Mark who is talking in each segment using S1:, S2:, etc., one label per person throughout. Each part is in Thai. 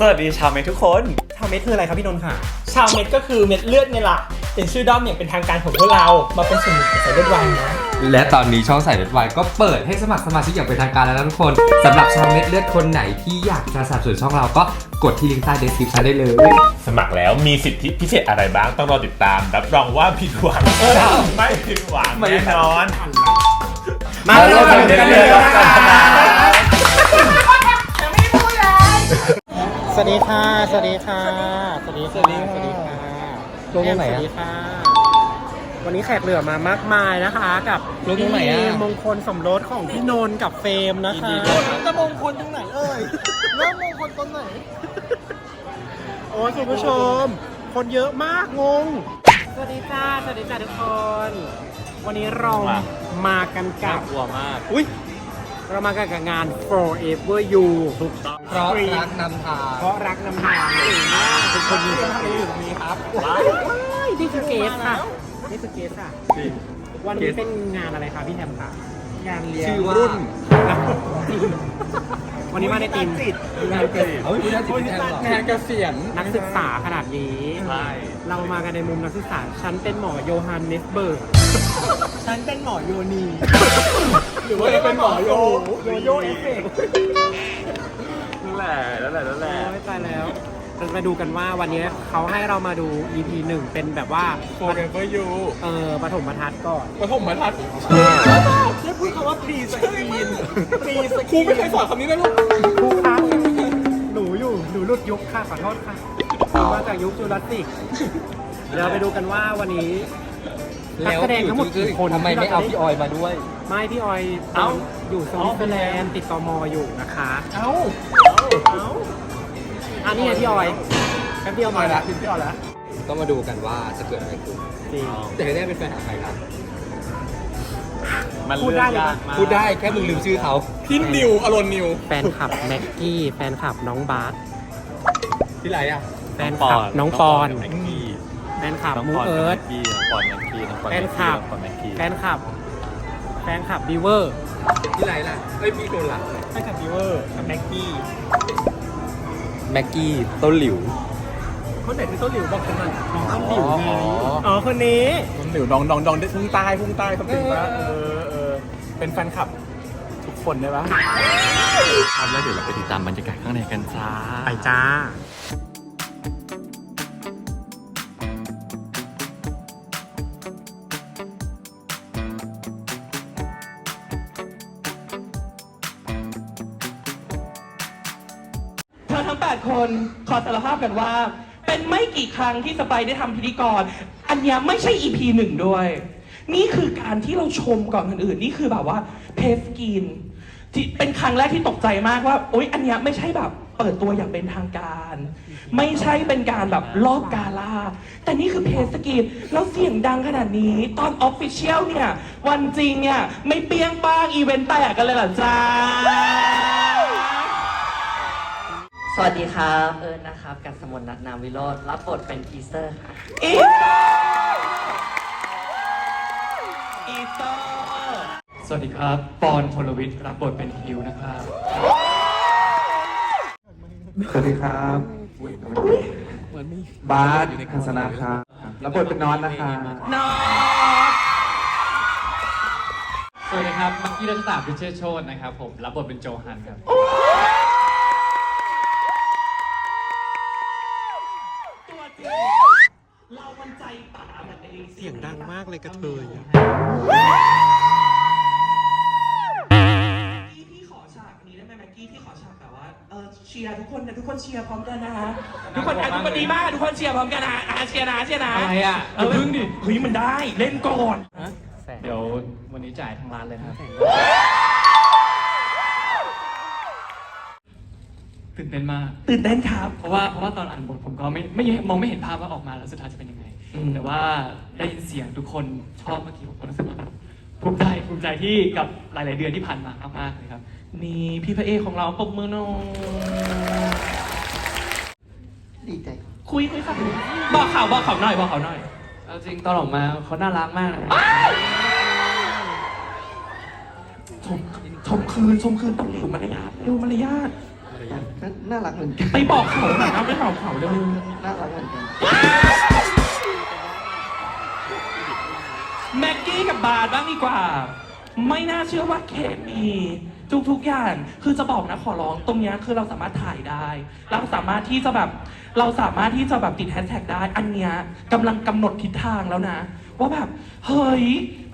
S1: สวัสดีชาวเมทุกคน
S2: ชาวเม็ดคืออะไรครับพี่นนท์ค่ะ ชาวเม็ดก็คือเม็ดเลือดไงล่ะเป็นชื่อด้อมอย่างเป็นทางการของพวกเรา มาเป็นส่วนหนึ่งของสายเลือดวายนะ
S3: และตอนนี้ช่องสายเลือดวายก็เปิดให้สมัครสมาชิกอย่างเป็นทางการแล้วนะทุกคนสำหรับชาวเม็ดเลือดคนไหนที่อยากจะสนับสนุนช่องเราก็กดที่ลิงก์ใต้เดสคริปชันได้เลย
S4: สมัครแล้วมีสิทธิพิเศษอะไรบ้างต้องรอติดตาม รับรองว่าผิดหวังไม่ผิดหวังแน่นอน
S2: มาเริ่มกันเลยนะค สวัสดีค่ะ สวัสดีค่ะ สวัสดีค่ะ สวัสดีค่ะ
S3: ลงตรงไหน
S2: ส
S3: อะ
S2: วัสดีค่ะ วันนี้แขกเหลือมามากมายนะคะ กับ
S3: ลงตรงไหนอะ
S2: พิธีมงคลสมรสของพี่นนท์กับเฟรมนะคะจะมงคลตรงไหนเอ่ยเริ่มมงคลตรงไหน โอ้ยคุณผู้ชม คนเยอะมากงง สวัสดีจ้า สวัสดีจ้าทุกคน วันนี้เรามากันกับ
S1: กลัวมาก
S2: อุ้ย เรามากันกับงาน Forever You ถูกต้อง
S3: เพราะรักนำทาง
S2: เพราะรักนำทางเก่งมากเป็นคนมีสติอยู่ตรงนี้ครับว้ายนี่คือเกสค่ะนี่คือเกสค่ะวันนี้เป็นงานอะไรคะพี่แฮมค่ะงานเลี้ยง
S3: ชื่อว่า
S2: รุ่น วันนี้มาในทีมงานเกษ
S3: เฮ้ยคุณน่าจะเป็นแทนหรอ
S2: งานเกษียณนักศึกษาขนาดนี้
S1: ใช่
S2: เรามากันในมุมนักศึกษา ฉันเป็นหมอโยฮันเนสเบิร์ก ฉันเป็นหมอโยนีหรือว่าจะเป็นหมอโยโยโย่เอฟเฟกต์
S1: นั่นแหละนั่นแหละนั่นแหละ
S2: โอ้ยตายแล้วเราจะมาดูกันว่าวันนี้เขาให้เรามาดู EP หนึ่งเป็นแบบว่า
S4: Forever You
S2: เออปฐมบรรทัดก่อน
S4: ปฐมบรรทัด
S2: ช่ วยพูดคำว่า pre screen pre
S4: ครูไม่เคยสอนคำนี้นะลูก
S2: ครูคะหนูอยู่หนูหลุดยุคค่ะขอโทษค่ะหนูมาจากยุคจูราสสิกเดี๋ยวเราไปดูกันว่าวันนี้นักแสดงทั้งหมดกี่คน
S3: ทำไมไม่เอาพี่ออยมาด้วย
S2: ไม่พี่ออย
S1: เอ้า
S2: อยู่สวิตเซอร์แลนด์ติดตมอยู่นะคะ
S4: เอ้า
S2: อันนี้ไงพี่ออยแป๊บเดียวมาแล้วพี่ออยแล้ว
S3: ก็มาดูกันว่าจะเกิดอะไรขึ้น
S2: จริง
S3: แต่แน่เป็นแฟนของใครครับ
S1: มัน
S2: พูด
S1: เลื
S2: ได้
S1: อก
S2: เลยปะ
S1: ยากมาก
S3: พูดได้แค่มึงลืมชื่อเขา
S4: พี่นิวอารอนนิว
S2: แฟนคลับแม็กกี้ แฟนคลับน้องบาส
S3: ที่ไรอะ
S2: แฟนคลับน้องปอน
S1: แม็กกี้
S2: แฟนคลับ
S1: น้อง
S2: มู
S1: ปอน
S2: เอิร์ธ
S1: แม็กกี้น้องปอนแม็กกี้น้องปอน
S2: แฟ
S1: แม็
S2: น
S1: ก
S2: คลั
S1: กี้
S2: บ
S1: น้องปอนแม็กกี้
S2: แฟนคลับ แฟนคลับบีเวอร์
S3: ที่ไรล่ะเอ้ยพี่โดนล่ะ
S2: แฟนคลับบีเวอร์กับแม็กกี้
S3: แม็กกี้ต้นหลิว
S2: คนไหนคือต้นหลิวบอกกันหน่อยน้องต้นหลิวไง
S3: อ๋อ
S2: อ๋อคนนี้
S4: นิวดองดองดองพุ่งใต้พุ่งใต้สติว่าเออเออ เป็นแฟนคลับทุกคนได้ปะ
S1: ครับแล้วเดี๋ยวเราไปติดตามบรรยากาศข้างในกันจ้า
S2: ไปจ้า
S5: เธอทั้ง 8 คนขอสารภาพกันว่า เป็นไม่กี่ครั้งที่สไปได้ทำพิธีกร อันเนี้ยไม่ใช่ EP หนึ่งด้วย นี่คือการที่เราชมก่อนคนอื่น นี่คือแบบว่าเทสกินที่เป็นครั้งแรกที่ตกใจมากว่าโอ๊ยอันเนี้ยไม่ใช่แบบเปิดตัวอย่างเป็นทางการ ไม่ใช่เป็นการแบบลอกกาล่าแต่นี่คือเพสกินแล้วเสียงดังขนาดนี้ ตอนออฟฟิเชียลเนี่ย วันจริงเนี่ย ไม่เปี้ยงป้างอีเวนต์แตกกันเลยเหรอจ้า
S6: สวัสดีครับเอิญนะครับ กันสมนนัทนามวิโรธรับบทเป็นทีเซอร์ค่ะ
S5: อีอี
S7: สวัสดีครับ ปอนพลวิทย์รับบทเป็นฮิวนะครับ
S8: สวัสดีครับบาสคัสนะครับรับบทเป็นนอนนะคะ
S5: นอ
S7: สวัสดีครับมักกี้รัชตาพิเชษโชตนะครับ ผมรับบทเป็นโจฮันครับ
S5: ตัวจริงเรามันใจป่าเหมือนใน
S2: เสียงดังมากเลยกระเทย
S5: ชียร์ทุกคนนะทุกคนเชียร์พร้อมกันนะฮะทุกคนอะทุกคนดีมากทุกคนเชียร์พร้อมกันนะอะเชียร์นะเชียร์นะ
S7: อะไรอะ
S5: เออ
S7: อย่าพึ่งดิ
S5: เฮ้ยมันได้เล่นก่อน
S7: เดี๋ยววันนี้จ่ายทางร้านเลยนะครับตื่นเต้นมาก
S5: ตื่นเต้นครับ
S7: เพราะว่าเพราะว่าตอนอ่านบทผมก็ไม่ไม่มองไม่เห็นภาพว่าออกมาแล้วสุดท้ายจะเป็นยังไง
S5: อืม
S7: แต่ว่าได้ยินเสียงทุกคนชอบเมื่อกี้ผมก็รู้สึกว่าภูมิใจภูมิใจที่กับหลาย ๆ เดือนที่ผ่านมามากๆเลยครับ
S5: นี่พี่พระเอกของเราปรบมือหน่อย
S6: ดีใจ
S5: คุยคุยค่ะบอกเขาบอกเขาหน่อยบอกเขาหน่อย
S7: เอาจริงตอนออกมาเขาน่ารักมากนะ
S5: ชมชมคืนชมคืนต้องดูมารยาทดูมารยาท
S8: ก็น่ารักเหมือนกัน
S5: ไปบอกเขาหน่อยนะไปบอกเขาเร็ว
S8: น่ารักเหมือนกัน
S5: แม็กกี้กับบาร์บ้างดีกว่า ไม่น่าเชื่อว่าเคมี ทุกๆอย่างคือจะบอกนะขอร้องตรงเนี้ยคือเราสามารถถ่ายได้ เราสามารถที่จะแบบเราสามารถที่จะแบบติดแฮชแท็กได้ อันเนี้ยกำลังกำหนดทิศทางแล้วนะ ว่าแบบ เฮ้ย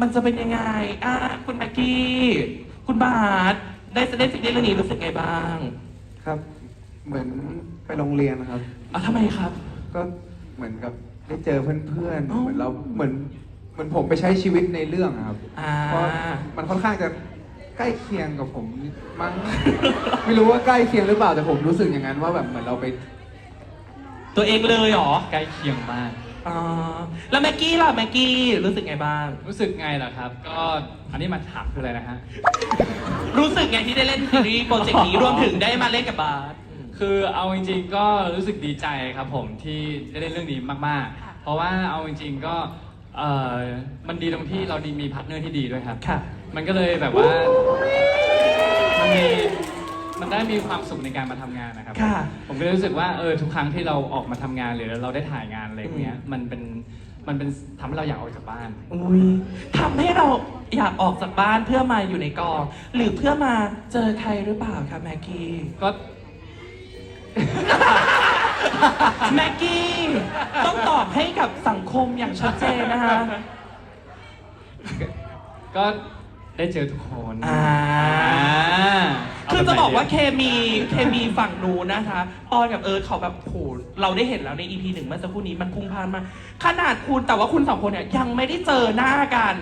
S5: มันจะเป็นยังไงอะคุณแม็กกี้ คุณบาร์ได้ได้สิ่งเรื่องนี้รู้สึกไงบ้าง
S8: ครับ เหมือนไปโรงเรียนนะครับ
S5: อะทำไมครับ
S8: ก็เหมือนกับได้เจอเพื่อน
S5: อ๋
S8: ๆ
S5: อ
S8: เหมือนเราเหมือนเหมือนผมไปใช้ชีวิตในเรื่องอะครับ
S5: อ่า
S8: เพราะมันค่อนข้างจะ ใกล้เคียงกับผมมั้ง ไม่รู้ว่าใกล้เคียงหรือเปล่าแต่ผมรู้สึกอย่างนั้นว่าแบบเหมือนเราไป
S5: ตัวเองเลยเหรอ
S7: ใกล้เคียงมาก
S5: อ่าแล้วแม็กกี้ล่ะแม็กกี้รู้สึกไงบ้าง
S7: รู้สึกไงล่ะครับ ก็อันนี้มาถามคืออะไรนะฮะ
S5: รู้สึกไงที่ได้เล่นซีรีส์โปรเจกต์นี้รวมถึงได้มาเล่นกับบาส
S7: คือเอาจริงๆก็รู้สึกดีใจครับผมที่ได้เล่นเรื่องนี้มากๆ เพราะว่าเอาจริงๆก็เออมันดีตรงที่เราดีมีพาร์ทเนอร์ที่ดีด้วยครับ
S5: ค่ะ
S7: มันก็เลยแบบว่า มันมี มันได้มีความสุขในการมาทำงานนะครับ
S5: ค่ะ
S7: ผมก็เลยรู้สึกว่าเออทุกครั้งที่เราออกมาทำงานหรือเราได้ถ่ายงานอะไรพวกเนี้ย มันเป็น มันเป็นทำให้เราอยากออกจากบ้าน
S5: อุ้ยทำให้เราอยากออกจากบ้านเพื่อมาอยู่ในกอง หรือเพื่อมาเจอใครหรือเปล่าคะแม็กกี้
S7: ก็
S5: แม็กกี้ต้องตอบให้กับสังคมอย่างชัดเจนนะคะ
S7: ก็ ได้เจอทุกคน
S5: อ่าคือจะบอกว่าเคมีเคมีฝั่งนู้นนะคะ ออนกับเอิร์ธเขาแบบโหเราได้เห็นแล้วใน EP หนึ่งเมื่อสักครู่นี้มันพุ่งพล่านมากขนาดคุณแต่ว่าคุณสองคนเนี่ยยังไม่ได้เจอหน้ากัน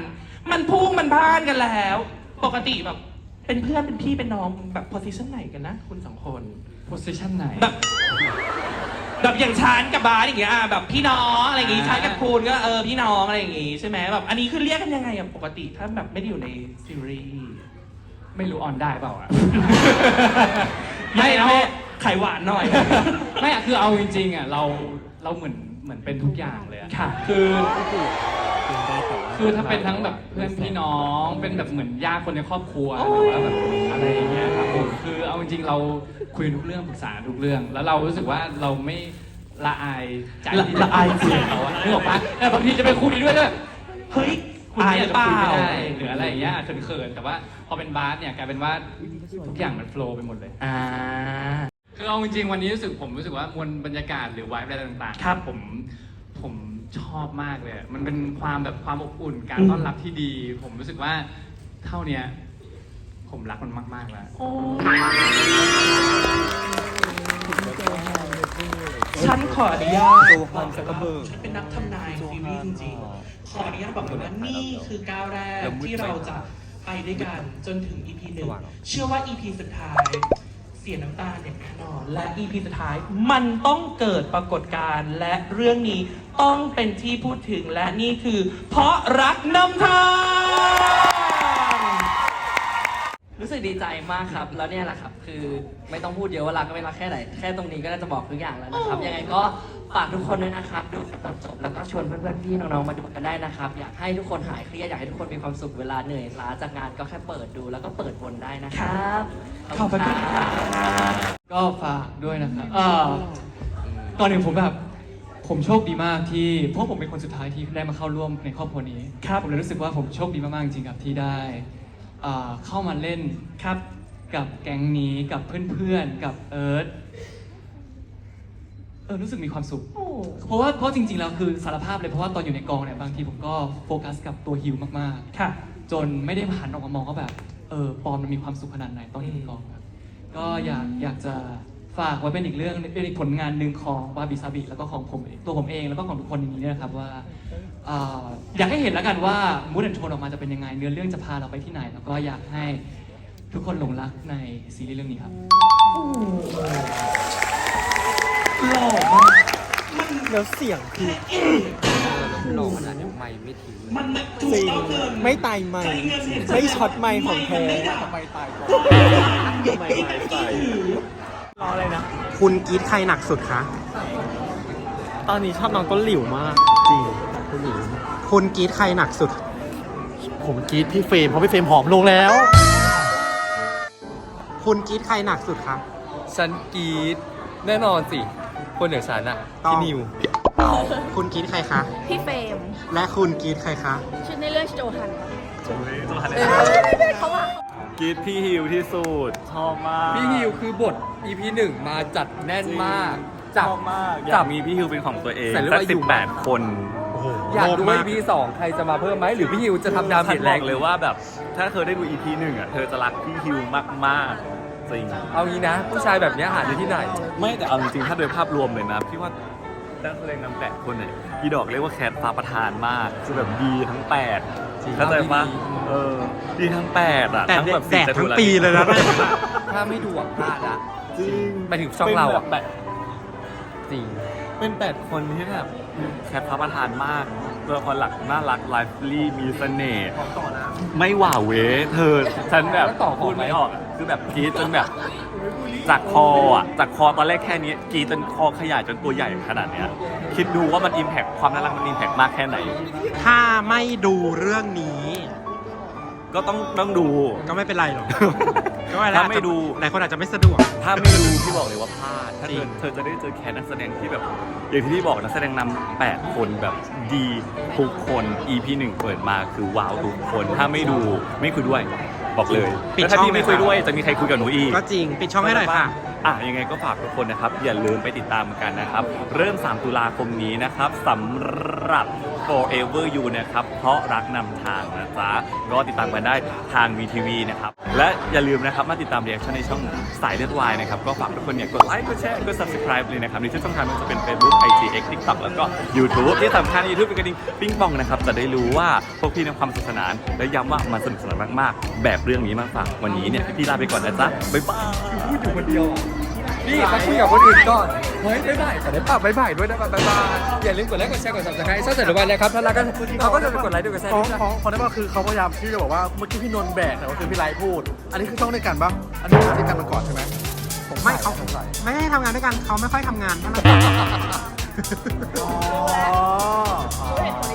S5: มันพุ่งมันพล่านกันแล้ว ปกติแบบเป็นเพื่อนเป็นพี่เป็นน้องแบบ position ไหนกันนะ คุณสองคน
S7: โพสิชันไหน
S5: แบบ แบบอย่างชานกับบาสอย่างเงี้ยอะแบบพี่น้องอะไรอย่างงี้
S7: อ่า
S5: ชานกับคุณก็เออพี่น้องอะไรอย่างงี้ใช่ไหมแบบอันนี้คือเรียกกันยังไงอะปกติถ้าแบบไม่ได้อยู่ในซีรีส์
S7: ไม่รู้ออนได้เปล่าอะ
S5: ไม่
S7: ไม่
S5: เอา
S7: เอา
S5: ไข่หวานหน่อย
S7: ไม่อะคือเอาจริงๆอะเราเราเหมือนเหมือนเป็นทุกอย่างเลยอะ
S5: ค่ะ
S7: คือ คือถ้าเป็นทั้งแบบเพื่อนพี่น้องเป็นแบบเหมือนญาติคนในครอบครัวหรือว่าแบบอะไรอย่างเงี้ยครับผมคือเอาจริงๆเราคุยทุกเรื่องปรึกษาทุกเรื่อง แล้วเรารู้สึกว่าเราไม่ละอายใจที่จ
S5: ละอาย
S7: คุยกับเขาอะนึกออกปะแต่บางทีจะไปคุยด้วยด้วย
S5: เฮ้ย
S7: คุณ
S5: อาย
S7: เนี่
S5: ห
S7: ย
S5: รือ
S7: จะ
S5: เป
S7: คุย
S5: ล่า
S7: ไม่ได้หรืออะไรอย่างเงี้ยเขินๆแต่ว่าพอเป็นบาสเนี่ยกลายเป็นว่าทุกอย่างมันโฟล์ไปหมดเลย
S5: อ่า
S7: คือเอาจริงๆวันนี้รู้สึกผมรู้สึกว่ามวลบรรยากาศหรือวายอะไรต่างๆ
S5: ครับ
S7: ผมผม ชอบมากเลยอะมันเป็นความแบบความอบอุ่น การ
S5: อืม
S7: ต้อนรับที่ดี ผมรู้สึกว่าเท่าเนี้ย ผมรักมันมากๆแล้ว
S5: โอ้ฉันขออนุญาตบอกเลยว่าฉันเป็นนักทำนายซีรีส์จริงๆ ขออนุญาตบอกเลยว่านี่คือก้าวแรกที่เราจะไปด้วยกันจนถึง EP หนึ่งเชื่อว่า EP สุดท้ายเสียน้ำตาอย่างแน่นอน และ EP สุดท้ายมันต้องเกิดปรากฏการณ์และเรื่องนี้ต้องเป็นที่พูดถึงและนี่คือ เพราะรักนำทาง
S6: รู้สึกดีใจมากครับ แล้วเนี่ยแหละครับ คือไม่ต้องพูดเยอะว่ารักก็ไม่รักแค่ไหน แค่ตรงนี้ก็น่าจะบอกทุกอย่างแล้วนะครับ ยังไงก็ฝากทุกคนด้วยนะครับ ดูจนจบแล้วก็ชวนเพื่อนๆพี่น้องๆมาดูกันได้นะครับ อยากให้ทุกคนหายเครียด อยากให้ทุกคนมีความสุขเวลาเหนื่อยล้าจากงานก็แค่เปิดดูแล้วก็เปิดวนได้นะครับ
S5: ขอบคุณครับ
S7: ก็ฝากด้วยนะครับเอ่อตอนหนึ่งผมแบบผมโชคดีมากที่เพราะผมเป็นคนสุดท้ายที่ได้มาเข้าร่วมในครอบครัวนี้
S5: ครับ
S7: ผมเลยรู้สึกว่าผมโชคดีมากๆจริงๆครับที่ได้ เอ่อเข้ามาเล่นครับ กับแก๊งนี้กับเพื่อนๆกับเอิร์ธเออรู้สึกมีความสุขเพราะว่าเพราะจริงๆแล้วคือสารภาพเลยเพราะว่าตอนอยู่ในกองเนี่ยบางทีผมก็โฟกัสกับตัวฮิวมากๆ
S5: ค่ะ
S7: จนไม่ได้หันออกมามองว่าแบบเออปอนมันมีความสุขขนาดไหนตอนอยู่ในกองครับก็อยากอยากจะ ฝากไว้เป็นอีกเรื่องเป็นอีกผลงานหนึ่งของวาบิซาบิแล้วก็ของผมเองตัวผมเองแล้วก็ของทุกคนอย่างนี้เนี่ยนะครับว่าเอ่ออยากให้เห็นแล้วกันว่ามูดแอนโทนออกมาจะเป็นยังไง เนื้อเรื่องจะพาเราไปที่ไหน แล้วก็อยากให้ทุกคนหลงรักในซีรีส์เรื่องนี้ครับ
S5: หล่อมาก
S2: แล้วเสียงคือ
S3: หล่อขนาดนี้ไม่ไม่ทิ้งเลย
S5: มันถูกต้องเกิน
S2: ไม่ตายใหม่ไม่ช็อตใหม่ของแท้
S8: ทำไมตายก่อน
S2: รออะไรนะ คุณกรีดใครหนักสุดคะ ตอนนี้ชอบน้องต้นหลิวมาก จริงต้นหลิวคุณกรีดใครหนักสุด
S1: ผมกรีดพี่เฟรมเพราะพี่เฟรมผอมลงแล้ว
S2: คุณกรีดใครหนักสุดคะ
S3: ฉันกรีดแน่นอนสิ คนอย่างฉันอะ
S2: ต้อง
S3: พี่นิว
S2: คุณกรีดใครคะ
S9: พี่เฟรม
S2: และคุณกรีดใครคะ
S9: ชื่อในเรื่องโจฮันเขาว่า
S1: กรีดพี่ฮิวที่สุดชอบมาก
S3: พี่ฮิวคือบท EP หนึ่งมาจัดแน่นมาก
S1: ช
S3: จับ
S1: อบมากอ
S3: จั
S1: ยา
S3: บ
S1: กมีพี่ฮิวเป็นของตัวเอง
S3: ใส่เลือด
S1: สัก
S3: อายุ
S1: สิบแปดคน
S2: โอ้โห
S3: อยากดู
S2: โลภ
S3: ว่า
S2: มาก
S3: EP สองใครจะมาเพิ่มไหมหรือพี่ฮิวจะทำดาเม
S1: ฉั
S3: จ
S1: น
S3: แร
S1: บองกเลยว่าแบบถ้าเธอได้ดู EP หนึ่งอะเธอจะรักพี่ฮิวมากๆจริง
S3: เอางี้นะ ผู้ชายแบบเนี้ยหาได้ที่ไหน
S1: ไม่แต่เอาจริงๆถ้าโดยภาพรวมเลยนะพี่ว่า นักแสดงนำแปดคนเนี่ยอีดอกเรียกว่าแคทฟ้าประธานมากคือแบบดีทั้งแปด
S3: จริง
S1: เข้าใจปะ
S3: ดี
S1: เออดีทั้งแปดอะ
S2: แต่
S1: ทั้งแบบ
S2: แดด
S1: สี่
S2: ทั้ง
S1: จตุร
S2: ปีเลยนะ
S3: ถ้าไม่ดูอะพลาดละ
S1: จริง
S3: หมายถึงช่องเราอะ
S1: ป็นแบบ
S3: จริง
S1: เป็นแปดคนที่แบบแคทฟ้าประธานมากตัวละครหลักน่ารักไลฟ์ลี่มีเสน่ห์ไม่หว่าเวเธอฉันแบบ
S3: แล้วต่อ
S1: พูดไม่ออกอะคือแบบกรีดจนแบบ จากคออะจากคอตอนแรกแค่นี้กรีดจนคอขยายจนตัวใหญ่ขนาดเนี้ยคิดดูว่ามันอิมแพคความน่ารักมันอิมแพคมากแค่ไหน
S2: ถ้าไม่ดูเรื่องนี้
S1: ก็ต้องต้องดู
S2: ก็ไม่เป็นไรหรอกก็ไม่
S1: ถ้าไม่ดู
S2: หลายคนอาจจะไม่สะดวก
S1: ถ้าไม่ดูพี่บอกเลยว่าพลาดถ้า
S2: จริ
S1: เธองเธอจะได้เจอแคสนักแสดงที่แบบอย่างที่พี่บอกนักแสดงนำแปดคนแบบดีทุกคน EP หนึ่งเปิดมาคือว้าวทุกคน ถ้าไม่ดูไม่คุยด้วย บอกเลย
S2: ปิด
S1: แล้วถ้า
S2: ช่อง
S1: พี่ไม่คุยด้วยจะมีใครคุยกับหนูอีก
S2: ก็จริงปิดช่องให้หน่อยค่ะ
S1: อะยังไงก็ฝากทุกคนนะครับ อย่าลืมไปติดตามกันนะครับ เริ่ม 3 ตุลาคมนี้นะครับสำหรับ Forever You นะครับ เพราะรักนำทางนะจ๊ะ ก็ติดตามกันได้ทาง VTV นะครับ และอย่าลืมนะครับมาติดตาม reaction ในช่องสายเลือดวายนะครับก็ฝากทุกคนเนี่ยกดไลค์กดแชร์กด subscribe เลยนะครับในทุกช่องทางมันจะเป็น Facebook IG X TikTok แล้วก็ YouTube ที่สำคัญ YouTube เป็นกระดิ่งปิ้งปองนะครับจะได้รู้ว่าพวกพี่นำความสนุกสนานและย้ำว่ามันสนุกสนานมากๆ แบบเรื่องนี้มาฝากวันนี้เนี่ยพี่ลาไปก่อนนะจ๊ะบ๊ายบาย
S3: อยู่คนเดียว นี่เขาคุยกับคนอื่นก่อน เฮ้ยบ๊ายบายแต่ได้ปากบ๊ายบายด้วยนะบ๊ายบายอย่าลืมกดไลค์กดแชร์กด subscribe ช่องเสร็จวันนะครับถ้ารักกันเขาก็จะกดไลค์ด้วยกดแชร์
S10: ของ
S3: ด้วยนะ
S10: ของของได้ป่ะคือเขาพยายามที่จะบอกว่าเมื่อกี้พี่นนท์แบกแต่ว่าคือพี่ไลท์พูด อันนี้คือช่องด้วยกันปะอันนี้ช่องด้วยกันมาก่อนใช่ไหมผม
S2: ไม่เขา
S10: สงสัย
S2: ไม่ได้ทำงานด้วยกันเขาไม่ค่อยทำงานเท่าไหร่
S10: อ๋อ
S9: เห็นคนที่ทำทุกคนไม่ได้ละ
S10: เธอเธอ